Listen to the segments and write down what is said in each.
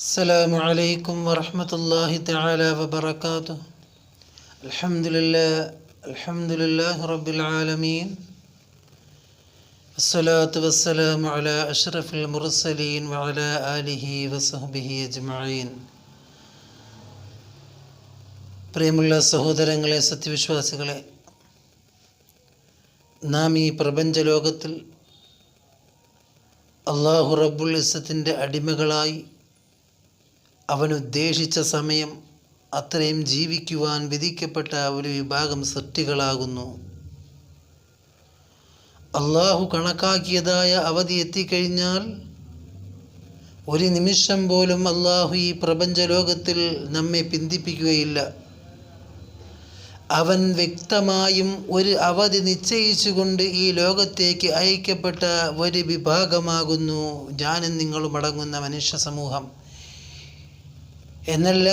السلام عليكم ورحمة الله تعالى وبركاته الحمد لله الحمد لله رب العالمين الصلاة والسلام على أشرف المرسلين وعلى آله وصحبه أجمعين പ്രിയമുള്ള സഹോദരങ്ങളെ സത്യവിശ്വാസികളെ നാം ഈ പ്രപഞ്ച ലോകത്തിൽ അള്ളാഹു റബ്ബുൽ ഇസത്തിൻ്റെ അടിമകളായി അവൻ ഉദ്ദേശിച്ച സമയം അത്രയും ജീവിക്കുവാൻ വിധിക്കപ്പെട്ട ഒരു വിഭാഗം സൃഷ്ടികളാകുന്നു. അള്ളാഹു കണക്കാക്കിയതായ അവധി എത്തിക്കഴിഞ്ഞാൽ ഒരു നിമിഷം പോലും അള്ളാഹു ഈ പ്രപഞ്ചലോകത്തിൽ നമ്മെ പിന്തിപ്പിക്കുകയില്ല. അവൻ വ്യക്തമായും ഒരു അവധി നിശ്ചയിച്ചുകൊണ്ട് ഈ ലോകത്തേക്ക് അയക്കപ്പെട്ട ഒരു വിഭാഗമാകുന്നു. ഞാനും നിങ്ങളും അടങ്ങുന്ന മനുഷ്യ സമൂഹം. എന്നല്ല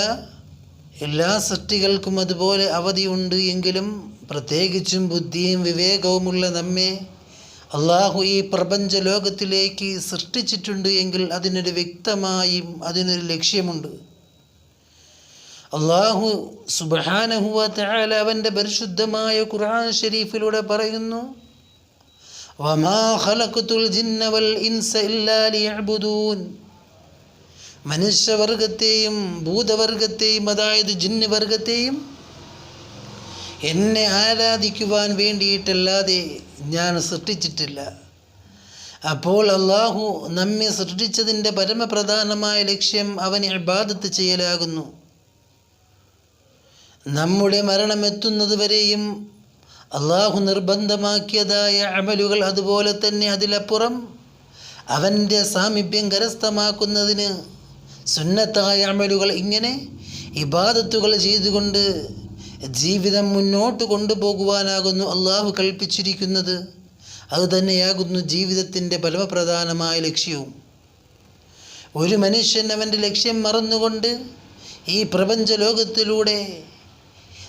എല്ലാ സൃഷ്ടികൾക്കും അതുപോലെ അവധിയുണ്ട് എങ്കിലും പ്രത്യേകിച്ചും ബുദ്ധിയും വിവേകവുമുള്ള നമ്മെ അള്ളാഹു ഈ പ്രപഞ്ച ലോകത്തിലേക്ക് സൃഷ്ടിച്ചിട്ടുണ്ട് എങ്കിൽ അതിനൊരു വ്യക്തമായും അതിനൊരു ലക്ഷ്യമുണ്ട്. അള്ളാഹു സുബാനഹുവ തആല അവന്റെ പരിശുദ്ധമായ ഖുർആൻ ഷരീഫിലൂടെ പറയുന്നു വമാ ഖലഖത്തുൽ ജിന്ന വൽ ഇൻസ ഇല്ലാ ലിയഅ്ബുദൂൻ. മനുഷ്യവർഗത്തെയും ഭൂതവർഗത്തെയും അതായത് ജിന്ന് വർഗത്തെയും എന്നെ ആരാധിക്കുവാൻ വേണ്ടിയിട്ടല്ലാതെ ഞാൻ സൃഷ്ടിച്ചിട്ടില്ല. അപ്പോൾ അള്ളാഹു നമ്മെ സൃഷ്ടിച്ചതിന്റെ പരമപ്രധാനമായ ലക്ഷ്യം അവനെ ഇബാദത്ത് ചെയ്യലാകുന്നു. നമ്മുടെ മരണമെത്തുന്നത് വരെയും അള്ളാഹു നിർബന്ധമാക്കിയതായ അമലുകൾ അതുപോലെ തന്നെ അതിലപ്പുറം അവന്റെ സാമീപ്യം കരസ്ഥമാക്കുന്നതിന് സുന്നത്തായ അമലുകൾ ഇങ്ങനെ ഇബാദത്തുകൾ ചെയ്തുകൊണ്ട് ജീവിതം മുന്നോട്ട് കൊണ്ടുപോകുവാനാകുന്നു അള്ളാഹു കൽപ്പിച്ചിരിക്കുന്നത്. അതുതന്നെയാകുന്നു ജീവിതത്തിന്റെ പരമപ്രധാനമായ ലക്ഷ്യവും. ഒരു മനുഷ്യൻ അവന്റെ ലക്ഷ്യം മറന്നുകൊണ്ട് ഈ പ്രപഞ്ച ലോകത്തിലൂടെ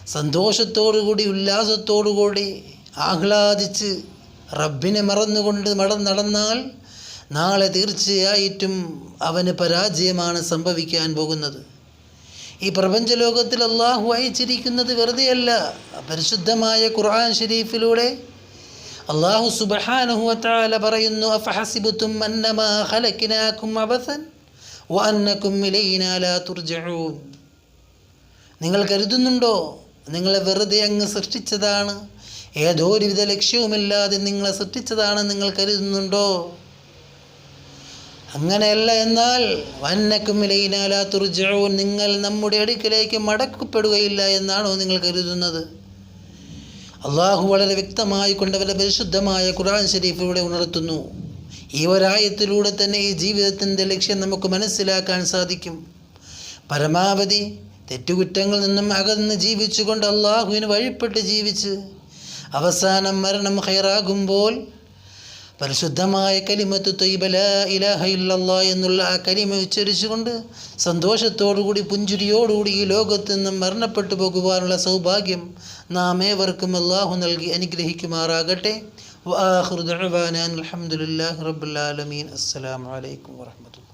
സന്തോഷത്തോടുകൂടി ഉല്ലാസത്തോടുകൂടി ആഹ്ലാദിച്ച് റബ്ബിനെ മറന്നുകൊണ്ട് മടം നടന്നാൽ നാളെ തീർച്ചയായിട്ടും അവന് പരാജയമാണ് സംഭവിക്കാൻ പോകുന്നത്. ഈ പ്രപഞ്ചലോകത്തിൽ അള്ളാഹു അയച്ചിരിക്കുന്നത് വെറുതെയല്ല. പരിശുദ്ധമായ ഖുർആൻ ഷരീഫിലൂടെ അള്ളാഹു സുബഹാനുഹുവത്താല പറയുന്നു അന്നമാ നിങ്ങൾ കരുതുന്നുണ്ടോ? നിങ്ങളെ വെറുതെ അങ്ങ് സൃഷ്ടിച്ചതാണ്. ഏതോ ഒരുവിധ ലക്ഷ്യവുമില്ലാതെ നിങ്ങളെ സൃഷ്ടിച്ചതാണ് നിങ്ങൾ കരുതുന്നുണ്ടോ? അങ്ങനെയല്ല എന്നാൽ വന്നക്കും ഇലയിനാലാ തുർജഊൻ നിങ്ങൾ നമ്മുടെ അടുക്കിലേക്ക് മടക്കപ്പെടുകയില്ല എന്നാണോ നിങ്ങൾ കരുതുന്നത്? അള്ളാഹു വളരെ വ്യക്തമായി കൊണ്ടവരെ പരിശുദ്ധമായ ഖുർആൻ ഷരീഫിലൂടെ ഉണർത്തുന്നു. ഈ ഒരായത്തിലൂടെ തന്നെ ഈ ജീവിതത്തിന്റെ ലക്ഷ്യം നമുക്ക് മനസ്സിലാക്കാൻ സാധിക്കും. പരമാവധി തെറ്റുകുറ്റങ്ങളിൽ നിന്നും അകന്ന് ജീവിച്ചുകൊണ്ട് അള്ളാഹുവിന് വഴിപ്പെട്ട് ജീവിച്ച് അവസാനം മരണം ഹൈറാകുമ്പോൾ പരിശുദ്ധമായ കലിമത്ത് തൊയ്ബല ഇലാഹ ഇല്ലല്ല എന്നുള്ള ആ കലിമ ഉച്ചരിച്ചുകൊണ്ട് സന്തോഷത്തോടുകൂടി പുഞ്ചിരിയോടുകൂടി ഈ ലോകത്ത് നിന്നും മരണപ്പെട്ടു പോകുവാനുള്ള സൗഭാഗ്യം നാം ഏവർക്കും അള്ളാഹു നൽകി അനുഗ്രഹിക്കുമാറാകട്ടെ. വാഹുർ അലഹമുല്ലാ ആലമീൻ. അസ്സലാമു അലൈക്കും വറഹ്മത്തുള്ളാഹി